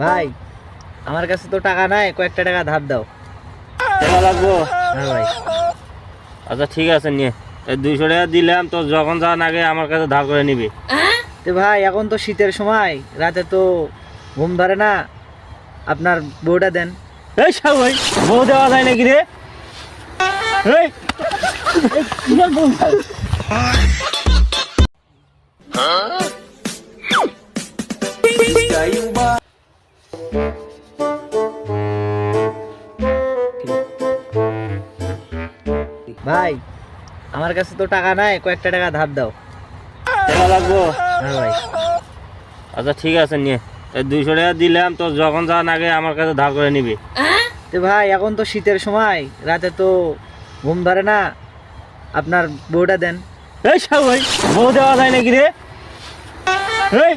ভাই আমার কাছে তো টাকা নাই কয়েকটা টাকা ধার দাও। টাকা লাগবো? হ্যাঁ ভাই। আচ্ছা ঠিক আছে নিয়ে। এই দুইশো টাকা দিলাম তো যখন যাওয়ার আগে আমার কাছে ধার করে নিবি। তো ভাই এখন তো শীতের সময় রাতে তো ঘুম ধরে না। আপনার বউটা দেন। এই সব ভাই বউ দেওয়া যায় নাকি রে? ভাই আমার কাছে তো টাকা নাই কয়েকটা টাকা ধার দাও। টাকা লাগবো? হ্যাঁ ভাই। আচ্ছা ঠিক আছে নিয়ে। দুইশো টাকা দিলাম তো যখন যাওয়ার আগে আমার কাছে ধার করে নিবি। ভাই এখন তো শীতের সময় রাতে তো ঘুম ধরে না? আপনার বউটা দেন। এই ভাই বউ দেওয়া যায় নাকি রে? এই